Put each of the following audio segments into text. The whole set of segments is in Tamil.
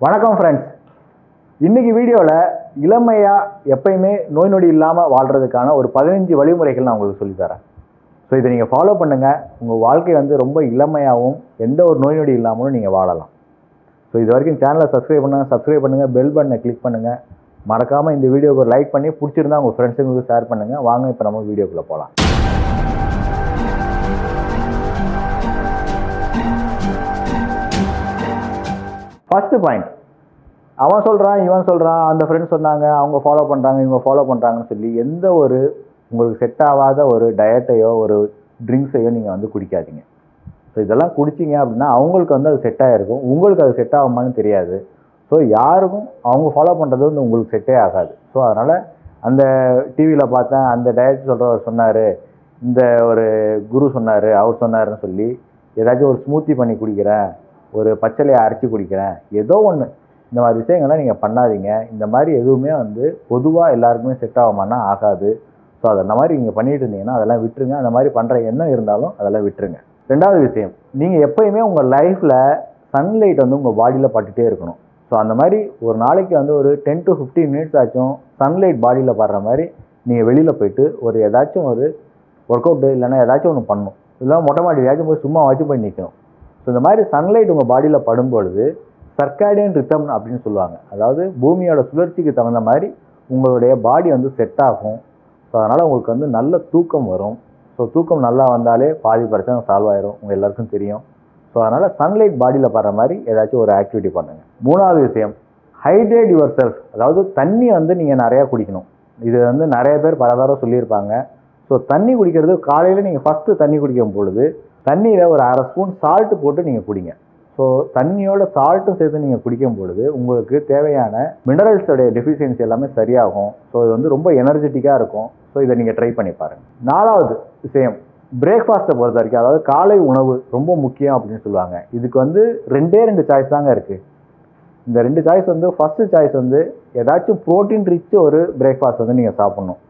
வணக்கம் ஃப்ரெண்ட்ஸ் இன்னைக்கு வீடியோவில் இளமையாக எப்பயுமே நோய் நொடி இல்லாமல் வாழ்கிறதுக்கான ஒரு பதினஞ்சு வழிமுறைகள் நான் உங்களுக்கு சொல்லித் தரேன். ஸோ இதை நீங்கள் ஃபாலோ பண்ணுங்கள் உங்கள் வாழ்க்கை வந்து ரொம்ப இளமையாகவும் எந்த ஒரு நோய் நொடி இல்லாமலும் நீங்கள் வாழலாம். ஸோ இது வரைக்கும் சேனலை சப்ஸ்கிரைப் பண்ணுங்கள் சப்ஸ்கிரைப் பண்ணுங்கள் பெல் பட்டனை கிளிக் பண்ணுங்கள் மறக்காமல் இந்த வீடியோக்கு ஒரு லைக் பண்ணி பிடிச்சிருந்தா உங்கள் ஃப்ரெண்ட்ஸுங்களுக்கு ஷேர் பண்ணுங்கள் வாங்க இப்போ நம்ம வீடியோக்குள்ளே போகலாம் ஃபஸ்ட்டு பாயிண்ட் அவன் சொல்கிறான் இவன் சொல்கிறான் அந்த ஃப்ரெண்ட்ஸ் சொன்னாங்க அவங்க ஃபாலோ பண்ணுறாங்க இவங்க ஃபாலோ பண்ணுறாங்கன்னு சொல்லி எந்த ஒரு உங்களுக்கு செட் ஆகாத ஒரு டயட்டையோ ஒரு ட்ரிங்க்ஸையோ நீங்கள் வந்து குடிக்காதீங்க. ஸோ இதெல்லாம் குடிச்சிங்க அப்படின்னா அவங்களுக்கு வந்து அது செட் ஆகிருக்கும் உங்களுக்கு அது செட் ஆகுமான்னு தெரியாது. ஸோ யாருக்கும் அவங்க ஃபாலோ பண்ணுறது வந்து உங்களுக்கு செட்டே ஆகாது. ஸோ அதனால் அந்த டிவியில் பார்த்தேன் அந்த டயட் சொல்கிறவர் சொன்னார் இந்த ஒரு குரு சொன்னார் அவர் சொன்னார்னு சொல்லி ஏதாச்சும் ஒரு ஸ்மூத்தி பண்ணி குடிக்கிறேன் ஒரு பச்சளையை அரைச்சி குடிக்கிறேன். ஏதோ ஒன்று இந்த மாதிரி விஷயங்கள்லாம் நீங்கள் பண்ணாதீங்க. இந்த மாதிரி எதுவுமே வந்து பொதுவாக எல்லாருக்குமே செட் ஆகுமானா ஆகாது. ஸோ அதை அந்த மாதிரி நீங்கள் பண்ணிட்டு இருந்தீங்கன்னா அதெல்லாம் விட்டுருங்க. அந்த மாதிரி பண்ணுற எண்ணம் இருந்தாலும் அதெல்லாம் விட்டுருங்க. ரெண்டாவது விஷயம் நீங்கள் எப்பயுமே உங்கள் லைஃப்பில் சன்லைட் வந்து உங்கள் பாடியில் பட்டுகிட்டே இருக்கணும். ஸோ அந்த மாதிரி ஒரு நாளைக்கு வந்து ஒரு டென் டு ஃபிஃப்டீன் மினிட்ஸ் ஆச்சும் சன்லைட் பாடியில் படுற மாதிரி நீங்கள் வெளியில் போயிட்டு ஒரு ஏதாச்சும் ஒரு ஒர்க் அவுட்டு இல்லைன்னா ஏதாச்சும் ஒன்று பண்ணணும் இல்லை மொட்டை மாடி ஏதாச்சும் போய் சும்மா வச்சு போய் நிற்கணும் ஸோ இந்த மாதிரி சன்லைட் உங்கள் பாடியில் படும் பொழுது சர்க்காடியன் ரித்தம் அப்படின்னு சொல்லுவாங்க. அதாவது பூமியோட சுழற்சிக்கு தகுந்த மாதிரி உங்களுடைய பாடி வந்து செட் ஆகும். ஸோ அதனால் உங்களுக்கு வந்து நல்ல தூக்கம் வரும். ஸோ தூக்கம் நல்லா வந்தாலே பாதி பிரச்சனை சால்வ் ஆயிரும். உங்கள் எல்லாருக்கும் தெரியும். ஸோ அதனால் சன்லைட் பாடியில் படுற மாதிரி ஏதாச்சும் ஒரு ஆக்டிவிட்டி பண்ணுங்கள் மூணாவது விஷயம் ஹைட்ரேட் யுவர் செல்ஃப் அதாவது தண்ணி வந்து நீங்கள் நிறையா குடிக்கணும். இது வந்து நிறைய பேர் பல தடவை சொல்லியிருப்பாங்க. ஸோ தண்ணி குடிக்கிறது காலையில் நீங்கள் ஃபஸ்ட்டு தண்ணி குடிக்கும் பொழுது தண்ணியில் ஒரு அரை ஸ்பூன் சால்ட்டு போட்டு நீங்கள் குடிங்க. ஸோ தண்ணியோட சால்ட்டும் சேர்த்து நீங்கள் குடிக்கும் பொழுது உங்களுக்கு தேவையான மினரல்ஸோடைய டெஃபிஷியன்சி எல்லாமே சரியாகும். ஸோ இது வந்து ரொம்ப எனர்ஜெட்டிக்காக இருக்கும். ஸோ இதை நீங்கள் ட்ரை பண்ணி பாருங்கள் நாலாவது விஷயம் பிரேக்ஃபாஸ்ட்டை பொறுத்த வரைக்கும் அதாவது காலை உணவு ரொம்ப முக்கியம் அப்படின்னு சொல்லுவாங்க. இதுக்கு வந்து ரெண்டே ரெண்டு சாய்ஸ் தாங்க இருக்குது இந்த ரெண்டு சாய்ஸ் வந்து ஃபஸ்ட்டு சாய்ஸ் வந்து ஏதாச்சும் ப்ரோட்டீன் ரிச் ஒரு பிரேக்ஃபாஸ்ட் வந்து நீங்கள் சாப்பிட்ணும்.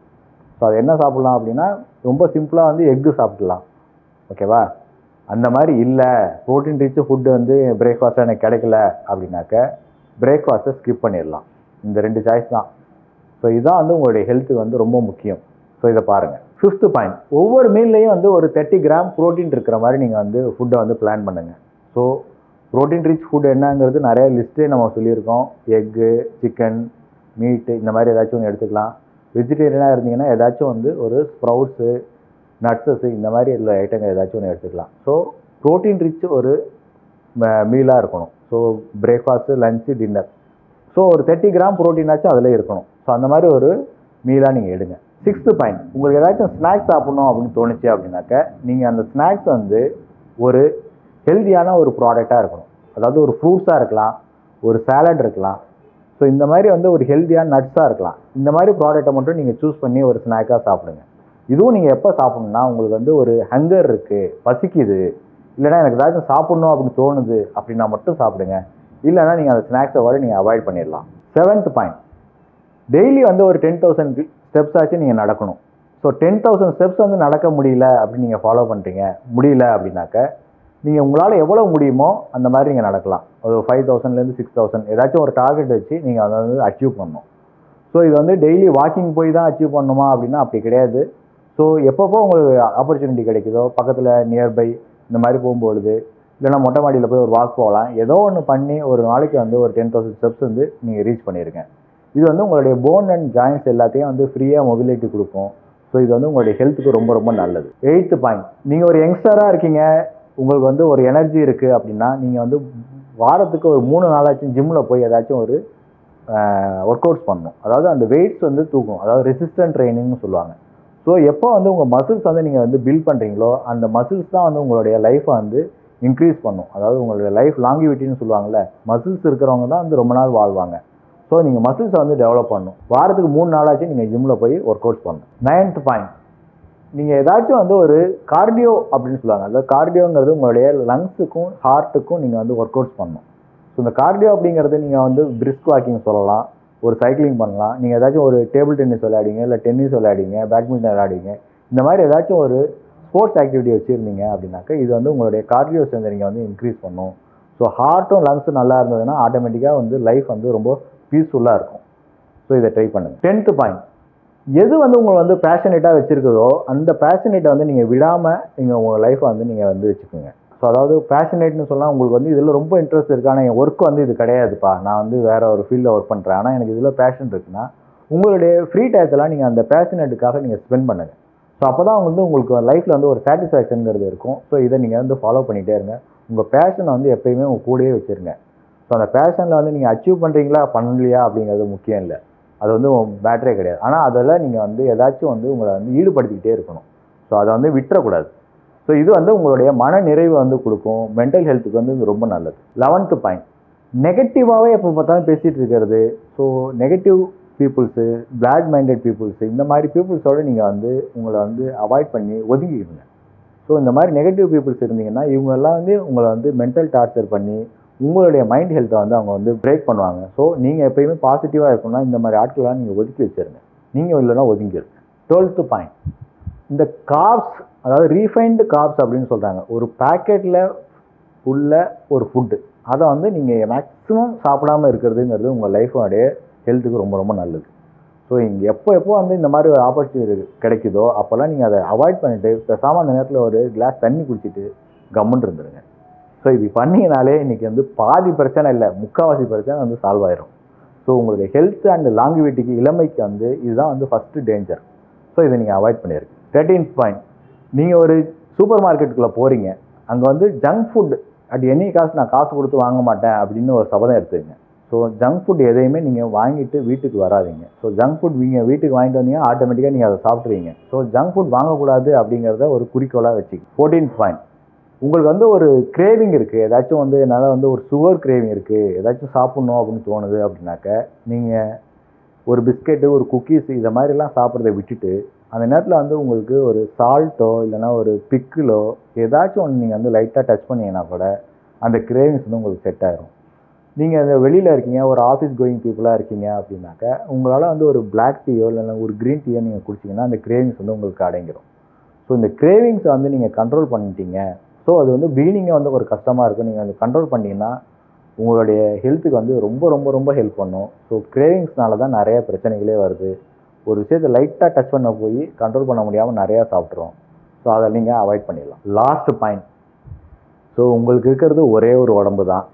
ஸோ அது என்ன சாப்பிட்லாம் அப்படின்னா ரொம்ப சிம்பிளாக வந்து எக்கு சாப்பிட்லாம். ஓகேவா அந்த மாதிரி இல்லை ப்ரோட்டீன் ரிச் ஃபுட்டு வந்து பிரேக்ஃபாஸ்ட்டாக எனக்கு கிடைக்கல அப்படின்னாக்க பிரேக்ஃபாஸ்ட்டை ஸ்கிப் பண்ணிடலாம். இந்த ரெண்டு சாய்ஸ் தான். ஸோ இதுதான் வந்து உங்களுடைய ஹெல்த்துக்கு வந்து ரொம்ப முக்கியம். ஸோ இதை பாருங்கள் ஃபிஃப்த்து பாயிண்ட் ஒவ்வொரு மீல்லையும் வந்து ஒரு தேர்ட்டி கிராம் ப்ரோட்டீன் இருக்கிற மாதிரி நீங்கள் வந்து ஃபுட்டை வந்து பிளான் பண்ணுங்கள் ஸோ ப்ரோட்டீன் ரிச் ஃபுட் என்னங்கிறது நிறைய லிஸ்ட்டே நம்ம சொல்லியிருக்கோம். எக்கு சிக்கன் மீட்டு இந்த மாதிரி ஏதாச்சும் ஒன்று எடுத்துக்கலாம். வெஜிடேரியனாக இருந்தீங்கன்னா ஏதாச்சும் வந்து ஒரு ஸ்ப்ரவுட்ஸு நட்ஸஸ் இந்த மாதிரி உள்ள ஐட்டங்கள் ஏதாச்சும் ஒன்று எடுத்துக்கலாம். ஸோ ப்ரோட்டீன் ரிச் ஒரு மீலாக இருக்கணும். So breakfast lunch dinner so ஒரு தேர்ட்டி கிராம் ப்ரோட்டீனாச்சும் அதில் இருக்கணும். ஸோ அந்த மாதிரி ஒரு மீலாக நீங்கள் எடுங்க. சிக்ஸ்த்து பாயிண்ட் உங்களுக்கு ஏதாச்சும் ஸ்நாக்ஸ் சாப்பிட்ணும் அப்படின்னு தோணுச்சு அப்படின்னாக்க நீங்கள் அந்த ஸ்நாக்ஸ் வந்து ஒரு ஹெல்த்தியான ஒரு ப்ராடக்டாக இருக்கணும். அதாவது ஒரு ஃப்ரூட்ஸாக இருக்கலாம் ஒரு சாலட் இருக்கலாம். ஸோ இந்த மாதிரி வந்து ஒரு ஹெல்த்தியான நட்ஸாக இருக்கலாம். இந்த மாதிரி ப்ராடக்ட்டை மட்டும் நீங்கள் சூஸ் பண்ணி ஒரு ஸ்நாக்காக சாப்பிடுங்க. இதுவும் நீங்கள் எப்போ சாப்பிட்ணுன்னா உங்களுக்கு வந்து ஒரு ஹங்கர் இருக்குது பசிக்குது. இல்லைனா எனக்கு ஏதாச்சும் சாப்பிட்ணும் அப்படின்னு தோணுது அப்படின்னா மட்டும் சாப்பிடுங்க. இல்லைனா நீங்கள் அந்த ஸ்நாக்ஸை வர நீங்கள் அவாய்ட் பண்ணிடலாம். செவன்த் பாயிண்ட் டெய்லி வந்து ஒரு டென் தௌசண்ட் ஸ்டெப்ஸ் ஆச்சு நீங்கள் நடக்கணும். ஸோ டென் தௌசண்ட் ஸ்டெப்ஸ் வந்து நடக்க முடியல அப்படின்னு நீங்கள் ஃபாலோ பண்ணுறீங்க முடியல அப்படின்னாக்க நீங்கள் உங்களால் எவ்வளோ முடியுமோ அந்த மாதிரி நீங்கள் நடக்கலாம். ஒரு ஃபைவ் தௌசண்ட்லேருந்து சிக்ஸ் தௌசண்ட் ஏதாச்சும் ஒரு டார்கெட் வச்சு நீங்கள் அதை வந்து அச்சீவ் பண்ணணும். ஸோ இது வந்து டெய்லி வாக்கிங் போய் தான் அச்சீவ் பண்ணணுமா அப்படின்னா அப்படி கிடையாது. ஸோ எப்பப்போ உங்களுக்கு ஆப்பர்ச்சுனிட்டி கிடைக்குதோ பக்கத்தில் நியர்பை இந்த மாதிரி போகும்பொழுது இல்லைனா மொட்டை மாடியில் போய் ஒரு வாக் போகலாம் ஏதோ ஒன்று பண்ணி ஒரு நாளைக்கு வந்து ஒரு டென் தௌசண்ட் ஸ்டெப்ஸ் வந்து நீங்கள் ரீச் பண்ணியிருக்கேன் இது வந்து உங்களுடைய போன் அண்ட் ஜாயின்ஸ் எல்லாத்தையும் வந்து ஃப்ரீயாக மொபிலிட்டி கொடுக்கும். ஸோ இது வந்து உங்களுடைய ஹெல்த்துக்கு ரொம்ப ரொம்ப நல்லது. எயித்து பாயிண்ட் நீங்கள் ஒரு யங்ஸ்டராக இருக்கீங்க உங்களுக்கு வந்து ஒரு எனர்ஜி இருக்குது அப்படின்னா நீங்கள் வந்து வாரத்துக்கு ஒரு மூணு நாளாச்சும் ஜிம்மில் போய் ஏதாச்சும் ஒரு ஒர்க் அவுட்ஸ் பண்ணணும். அதாவது அந்த வெயிட்ஸ் வந்து தூக்கும் அதாவது ரெசிஸ்டன்ட் ட்ரைனிங்னு சொல்லுவாங்க. ஸோ எப்போ வந்து உங்கள் மசில்ஸ் வந்து நீங்கள் வந்து பில்ட் பண்ணுறீங்களோ அந்த மசில்ஸ் தான் வந்து உங்களுடைய லைஃப்பை வந்து இன்க்ரீஸ் பண்ணும். அதாவது உங்களுடைய லைஃப் லாங்கிவிட்டின்னு சொல்லுவாங்கள்ல மசில்ஸ் இருக்கிறவங்க தான் வந்து ரொம்ப நாள் வாழ்வாங்க. ஸோ நீங்கள் மசில்ஸை வந்து டெவலப் பண்ணணும். வாரத்துக்கு மூணு நாளாச்சும் நீங்கள் ஜிம்மில் போய் ஒர்க் அவுட்ஸ் பண்ணணும். நைன்த் பாயிண்ட் நீங்கள் ஏதாச்சும் வந்து ஒரு கார்டியோ அப்படின்னு சொல்லுவாங்க. அதாவது கார்டியோங்கிறது உங்களுடைய லங்ஸுக்கும் ஹார்ட்டுக்கும் நீங்கள் வந்து ஒர்க் அவுட்ஸ் பண்ணணும். ஸோ இந்த கார்டியோ அப்படிங்கிறது நீங்கள் வந்து பிரிஸ்க் வாக்கிங் சொல்லலாம். ஒரு சைக்கிளிங் பண்ணலாம். நீங்கள் ஏதாச்சும் ஒரு டேபிள் டென்னிஸ் விளையாடிங்க இல்லை டென்னிஸ் விளையாடிங்க பேட்மிண்டன் விளையாடிங்க இந்த மாதிரி ஏதாச்சும் ஒரு ஸ்போர்ட்ஸ் ஆக்டிவிட்டி வச்சுருந்தீங்க அப்படின்னாக்கா இது வந்து உங்களுடைய கார்டியோ ஸ்ட்ரென்த்தை நீங்கள் வந்து இன்க்ரீஸ் பண்ணும். ஸோ ஹார்ட்டும் லங்ஸும் நல்லா இருந்ததுன்னா ஆட்டோமேட்டிக்காக வந்து லைஃப் வந்து ரொம்ப பீஸ்ஃபுல்லாக இருக்கும். ஸோ இதை ட்ரை பண்ணுங்கள் டென்த்து பாயிண்ட் எது வந்து உங்களை வந்து பேஷனேட்டாக வச்சுருக்குதோ அந்த பேஷனேட்டை வந்து நீங்கள் விடாமல் நீங்கள் உங்கள் லைஃப்பை வந்து நீங்கள் வந்து வச்சுக்கோங்க. ஸோ அதாவது பேஷனேட்னு சொன்னால் உங்களுக்கு வந்து இதில் ரொம்ப இன்ட்ரெஸ்ட் இருக்கு. ஆனால் என் ஒர்க் வந்து இது கிடையாதுப்பா. நான் வந்து வேற ஒரு ஃபீல்டில் ஒர்க் பண்ணுறேன் ஆனால் எனக்கு இதில் பேஷன் இருக்குன்னா உங்களுடைய ஃப்ரீ டயத்தெல்லாம் நீங்கள் அந்த பேஷனேட்டுக்காக நீங்கள் ஸ்பெண்ட் பண்ணுங்கள் ஸோ அப்போ தான் வந்து உங்களுக்கு லைஃப்பில் வந்து ஒரு சாட்டிஸ்ஃபேக்ஷனுங்கிறது இருக்கும். ஸோ இதை நீங்கள் வந்து ஃபாலோ பண்ணிகிட்டே இருங்க. உங்கள் பேஷனை வந்து எப்பயுமே உங்கள் கூடயே வச்சுருங்க. ஸோ அந்த பேஷனில் வந்து நீங்கள் அச்சீவ் பண்ணுறீங்களா பண்ணலையா அப்படிங்கிறது முக்கியம் இல்லை. அது வந்து பேட்டரே கிடையாது. ஆனால் அதில் நீங்கள் வந்து ஏதாச்சும் வந்து உங்களை வந்து ஈடுபடுத்திக்கிட்டே இருக்கணும். ஸோ அதை வந்து விட்டுறக்கூடாது. ஸோ இது வந்து உங்களுடைய மன நிறைவை வந்து கொடுக்கும். மென்டல் ஹெல்த்துக்கு வந்து இது ரொம்ப நல்லது. லெவன்த்து பாயிண்ட் நெகட்டிவாகவே எப்போ பார்த்தாலும் பேசிகிட்டு இருக்கிறது. So negative peoples black minded peoples இந்த மாதிரி பீப்புள்ஸோடு நீங்கள் வந்து உங்களை வந்து அவாய்ட் பண்ணி ஒதுங்கிடுங்க. ஸோ இந்த மாதிரி நெகட்டிவ் பீப்புள்ஸ் இருந்தீங்கன்னா இவங்கெல்லாம் வந்து உங்களை வந்து மென்டல் டார்ச்சர் பண்ணி உங்களுடைய மைண்ட் ஹெல்த்தை வந்து அவங்க வந்து பிரேக் பண்ணுவாங்க. ஸோ நீங்கள் எப்பயுமே பாசிட்டிவாக இருக்கணும்னா இந்த மாதிரி ஆட்களெலாம் நீங்கள் ஒதுக்கி வச்சிருங்க. நீங்கள் இல்லைன்னா ஒதுங்கிடுங்க டுவெல்த்து பாயிண்ட் இந்த காப்ஸ் அதாவது ரீஃபைன்டு காப்ஸ் அப்படின்னு சொல்கிறாங்க ஒரு பேக்கெட்டில் உள்ள ஒரு ஃபுட்டு அதை வந்து நீங்கள் மேக்ஸிமம் சாப்பிடாம இருக்கிறதுங்கிறது உங்கள் லைஃபோடைய ஹெல்த்துக்கு ரொம்ப ரொம்ப நல்லது. ஸோ இங்கே எப்போ எப்போ வந்து இந்த மாதிரி ஒரு ஆப்பர்ச்சுனிட்டி கிடைக்குதோ அப்போல்லாம் நீங்கள் அதை அவாய்ட் பண்ணிவிட்டு பேசாமல் அந்த நேரத்தில் ஒரு கிளாஸ் தண்ணி குடிச்சிட்டு கம்முன்னு இருந்துருங்க. ஸோ இது பண்ணீங்கனாலே இன்றைக்கி வந்து பாதி பிரச்சனை இல்லை முக்கால்வாசி பிரச்சனை வந்து சால்வ் ஆயிரும். ஸோ உங்களுடைய ஹெல்த் அண்ட் லாங்குவிட்டிக்கு இளமைக்கு வந்து இதுதான் வந்து ஃபஸ்ட்டு டேஞ்சர் ஸோ இதை நீங்கள் அவாய்ட் பண்ணியிருக்கு தேர்ட்டீன் பாயிண்ட் நீங்கள் ஒரு சூப்பர் மார்க்கெட்டுக்குள்ளே போகிறீங்க அங்கே வந்து ஜங்க் ஃபுட் அட் எனி காசு நான் காசு கொடுத்து வாங்க மாட்டேன் அப்படின்னு ஒரு சபதம் எடுத்துக்கங்க. ஸோ ஜங்க் ஃபுட் எதையுமே நீங்கள் வாங்கிட்டு வீட்டுக்கு வராதீங்க. ஸோ ஜங்க் ஃபுட் நீங்கள் வீட்டுக்கு வாங்கிட்டு வந்தீங்க ஆட்டோமேட்டிக்காக நீங்கள் அதை சாப்பிட்ருவீங்க ஸோ ஜங்க் ஃபுட் வாங்கக்கூடாது அப்படிங்கிறத ஒரு குறிக்கோளாக வச்சுக்கி ஃபோர்டீன் பாயிண்ட் உங்களுக்கு வந்து ஒரு கிரேவிங் இருக்குது ஏதாச்சும் வந்து என்னால் வந்து ஒரு சுகர் கிரேவிங் இருக்குது ஏதாச்சும் சாப்பிட்ணும் அப்படின்னு தோணுது அப்படின்னாக்க நீங்கள் ஒரு பிஸ்கெட்டு ஒரு குக்கீஸ் இதை மாதிரிலாம் சாப்பிட்றத விட்டுட்டு அந்த நேரத்தில் வந்து உங்களுக்கு ஒரு சால்ட்டோ இல்லைனா ஒரு பிக்கிலோ ஏதாச்சும் ஒன்று நீங்கள் வந்து லைட்டாக டச் பண்ணீங்கன்னா கூட அந்த கிரேவிங்ஸ் வந்து உங்களுக்கு செட் ஆயிரும். நீங்கள் அந்த வெளியில் இருக்கீங்க ஒரு ஆஃபீஸ் கோயிங் பீப்புளாக இருக்கீங்க அப்படின்னாக்க உங்களால் வந்து ஒரு பிளாக் டீயோ இல்லைனா ஒரு க்ரீன் டீயோ நீங்கள் குடிச்சிங்கன்னா அந்த கிரேவிங்ஸ் வந்து உங்களுக்கு அடங்கிடும் ஸோ இந்த கிரேவிங்ஸை வந்து நீங்கள் கண்ட்ரோல் பண்ணிட்டீங்க. ஸோ அது வந்து பீனிங்கே வந்து ஒரு கஷ்டமாக இருக்கும். நீங்கள் அதை கண்ட்ரோல் பண்ணிங்கன்னா உங்களுடைய ஹெல்த்துக்கு வந்து ரொம்ப ரொம்ப ரொம்ப ஹெல்ப் பண்ணும். ஸோ கிரேவிங்ஸ்னால தான் நிறைய பிரச்சனைகளே வருது. ஒரு விஷயத்தை லைட்டாக டச் பண்ண போய் கண்ட்ரோல் பண்ண முடியாமல் நிறையா சாப்பிட்ருவோம் ஸோ அதை நீங்கள் அவாய்ட் பண்ணிடலாம். லாஸ்ட் பாயிண்ட் ஸோ உங்களுக்கு இருக்கிறது ஒரே ஒரு உடம்பு தான்.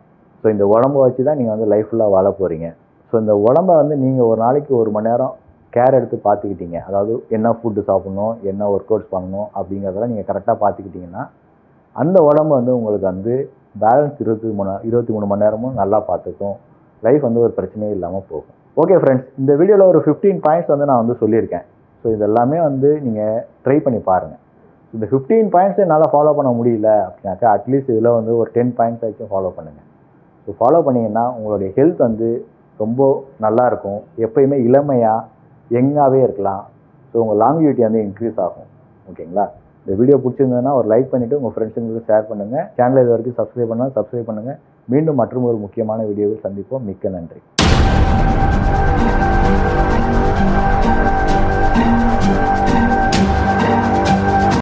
ஸோ இந்த உடம்பை வச்சு தான் நீங்கள் வந்து லைஃப் ஃபுல்லாக வாழ போகிறீங்க ஸோ இந்த உடம்பை வந்து நீங்கள் ஒரு நாளைக்கு ஒரு மணி நேரம் கேர் எடுத்து பார்த்துக்கிட்டீங்க. அதாவது என்ன ஃபுட்டு சாப்பிட்ணும் என்ன ஒர்க் அவுட்ஸ் பண்ணணும் அப்படிங்கிறதெல்லாம் நீங்கள் கரெக்டாக பார்த்துக்கிட்டிங்கன்னா அந்த உடம்பு வந்து உங்களுக்கு வந்து பேலன்ஸ் இருபத்தி மூணு இருபத்தி மூணு மணி நேரமும் நல்லா பார்த்துக்கும். லைஃப் வந்து ஒரு பிரச்சனையே இல்லாமல் போகும். ஓகே ஃப்ரெண்ட்ஸ் இந்த வீடியோவில் ஒரு ஃபிஃப்டீன் பாயிண்ட்ஸ் வந்து நான் வந்து சொல்லியிருக்கேன். ஸோ இதெல்லாமே வந்து நீங்கள் ட்ரை பண்ணி பாருங்கள் இந்த ஃபிஃப்டீன் பாயிண்ட்ஸ் என்னால் ஃபாலோ பண்ண முடியல அப்படின்னாக்கா அட்லீஸ்ட் இதில் வந்து ஒரு டென் பாயிண்ட்ஸ் ஆச்சும் ஃபாலோ பண்ணுங்கள் ஸோ ஃபாலோ பண்ணிங்கன்னா உங்களுடைய ஹெல்த் வந்து ரொம்ப நல்லா இருக்கும். எப்பயுமே இளமையாக யங்காகவே இருக்கலாம். ஸோ உங்கள் லாங்குவிட்டி வந்து இன்க்ரீஸ் ஆகும். ஓகேங்களா இந்த வீடியோ பிடிச்சிருந்ததுன்னா ஒரு லைக் பண்ணிவிட்டு உங்கள் ஃப்ரெண்ட்ஸுங்களுக்கு ஷேர் பண்ணுங்கள் சேனலை இது வரைக்கும் சப்ஸ்கிரைப் பண்ணால் சப்ஸ்கிரைப் பண்ணுங்கள் மீண்டும் மற்றும் ஒரு முக்கியமான வீடியோவில் சந்திப்போம். மிக்க நன்றி. Thank you.